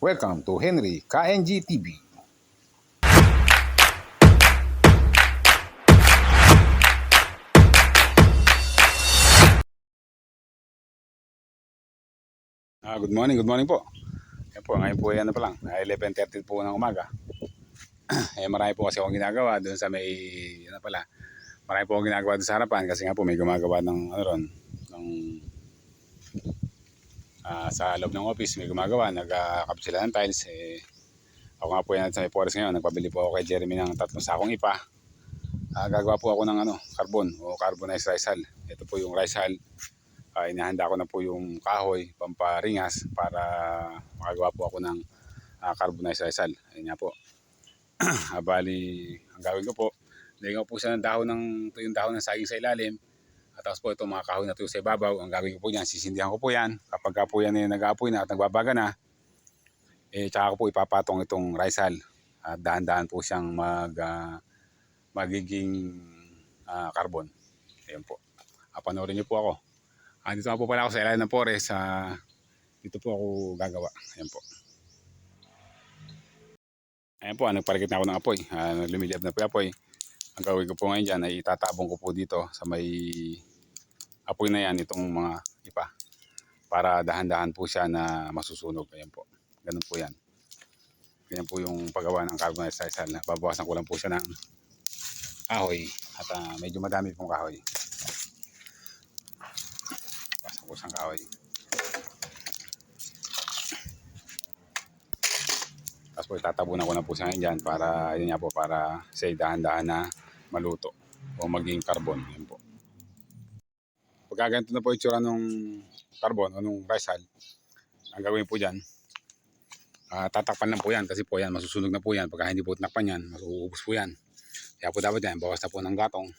Welcome to Henry KNG TV. Ah, good morning, good morning po. Yan po, ngayon po yan na pa lang. Ah, 11.30 po ng umaga. eh, marami po kasi akong ginagawa doon sa may, ano pala, marami po akong ginagawa doon sa harapan kasi nga po may gumagawa ng, ano ron, ng, ah, sa loob ng office may gumagawa, nagkakapit sila ng tiles. Eh, ako nga po yan sa may forest ngayon, nagpabili po ako kay Jeremy ng tatlong sakong ipa. Ah, gagawa po ako ng ano, carbon o carbonized rice hull. Ito po yung rice hull. Ah, inihanda ko na po yung kahoy, pamparingas para makagawa po ako ng ah, carbonized rice hull. Ayun nga po. Ah, bali, ang gawin ko po, lagyan ko po siya ng dahon ng, ito yung dahon ng saging sa ilalim. At tapos po itong mga kahoy na ito sa ibabaw, ang gagawin ko po yan, sisindihan ko po yan. Kapag ka po yan ay nag-aapoy na at nagbabaga na, eh tsaka ko po ipapatong itong hull. At dahan-dahan po siyang mag, ah, magiging ah, carbon. Ayun po. Ah, panoorin niyo po ako. Ah, dito po pala ako sa ilalim ng forest. Ah, dito po ako gagawa. Ayan po. Ayan po, ah, nagparikit na ako ng apoy. Ah, lumiliyab na po apoy. Ang gawin ko po ngayon dyan ay itatabong ko po dito sa may apoy na yan itong mga ipa. Para dahan-dahan po siya na masusunog. Ayan po. Ganun po yan. Ganyan po yung paggawa ng carbonized hull. Babawasan ko lang po siya ng kahoy. At ah, medyo madami pong kahoy. Bawasan ko siyang kahoy. Tapos po itatabunan ko na po siya dyan para, yun nga po, para siya dahan-dahan na maluto o maging carbon. Yun po. Pagka ganito na po itsura nung carbon o nung rice hull, ang gagawin po dyan, ah, tatakpan lang po yan kasi po yan, masusunog na po yan. Pagka hindi po tinakpan yan, masuubos po yan. Kaya po dapat yan, bawas na po ng gatong.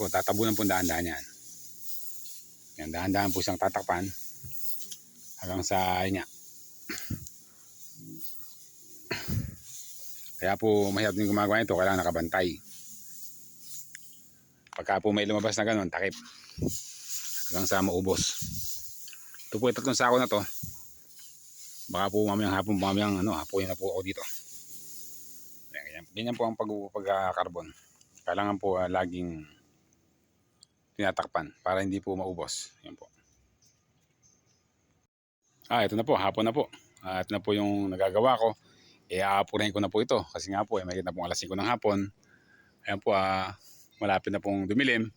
Po, tatabunan po dahan-dahan yan. Yan, dahan-dahan po siyang tatakpan hanggang sa, nga, Kaya po mahirap din gumagawa ito, kailangan nakabantay. Pagka po may lumabas na ganun, takip. Hanggang sa maubos. Ito po yung tatlong sako na to. Baka po mamayang hapon, mamayang ano, hapuin na po ako dito. Yan, ganyan, ganyan po ang pag-carbon. Kailangan po ah, laging tinatakpan para hindi po maubos. Yan po. Ah, ito na po, hapon na po. Ito na po yung nagagawa ko eh aapurahin ko na po ito kasi nga po eh may na pong alas 5 ng hapon ayan po ah, malapit na pong dumilim.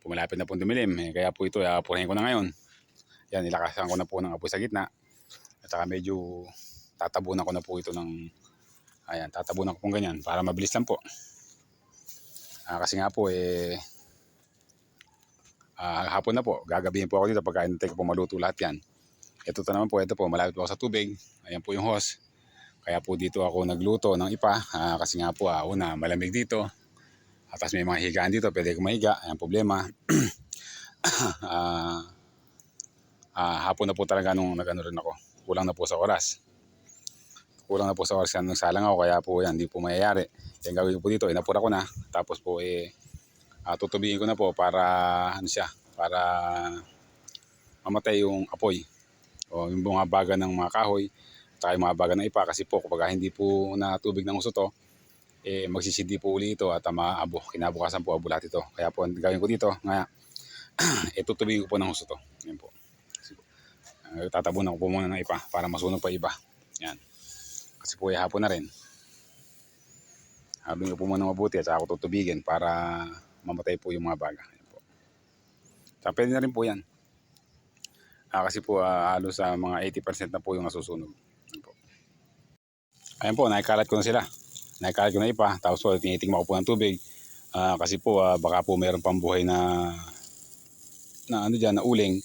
Po, malapit na pong dumilim eh, kaya po ito aapurahin ko na ngayon. Yan nilakasan ko na po ng apoy sa gitna. At saka medyo tatabunan ko na po ito ng ayan tatabunan ko pong ganyan para mabilis lang po. Ah, kasi nga po eh ah, hapon na po gagabihin po ako dito pagka hinintay ko po maluto lahat yan. Ito to naman po ito po malapit po ako sa tubig. Ayan po yung hose. Kaya po dito ako nagluto ng ipa. Ah, kasi nga po ah, una malamig dito. At tapos may mga higaan dito, pwede ko mahiga. Ayan problema. ah, ah, hapon na po talaga nung nagano rin ako. Kulang na po sa oras. Kulang na po sa oras yan nung salang ako kaya po yan, hindi po mayayari. Yan gawin ko po dito, inapura ko na. Tapos po eh, ah, tutubihin ko na po para ano siya, para mamatay yung apoy. O yung mga baga ng mga kahoy tayo mga baga ng ipa kasi po kapag hindi po na tubig ng uso to eh magsisindi po uli ito at maabo kinabukasan po abo lahat ito. Kaya po ang gawin ko dito nga ito tubig ko po ng uso to. Yan po. Po, uh, tatabunan ko po muna ng ipa para masunog pa iba. Yan. Kasi po eh, hapon na rin. Habang ko po muna mabuti at saka ako tutubigin para mamatay po yung mga baga. Yan po. So, pwede na rin po yan. Ah, kasi po ah, halos sa mga 80% na po yung nasusunog. Ayan po, nakikalat ko na sila. Nakikalat ko na ipa. Tapos po, tinitingnan ko po ng tubig. Ah, kasi po, ah, baka po mayroon pang buhay na na ano dyan, na uling.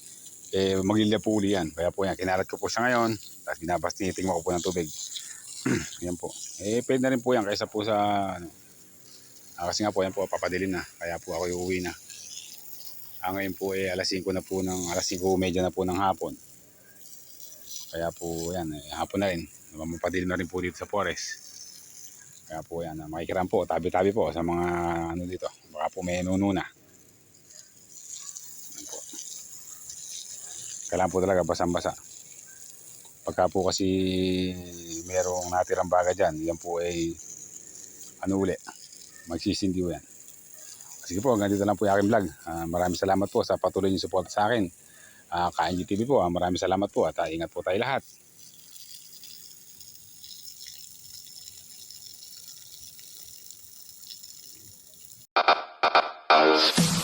Eh, maglilya po uli yan. Kaya po yan, kinalat ko po siya ngayon. Tapos binabas, tinitingnan ko po ng tubig. yan po. Eh, pwede na rin po yan kaysa po sa ano. Ah, kasi nga po, yan po, papadilin na. Kaya po ako uuwi na. Ah, ngayon po, eh, alas 5 na po ng, alas 5 medya na po ng hapon. Kaya po, yan, eh, hapon na rin mapapadil na rin po dito sa forest. Kaya po yan, ah, makikiram po, tabi-tabi po sa mga ano dito. Baka po may nununa. Kailangan po talaga basang-basa. Pagka po kasi merong natirang baga dyan, yan po ay ano uli, magsisindi po yan. Sige po, hanggang dito lang po yung aking vlog. Ah, maraming salamat po sa patuloy niyo support sa akin. Uh, KNG TV po, ah, maraming salamat po at ah, ingat po tayo lahat. Podcast.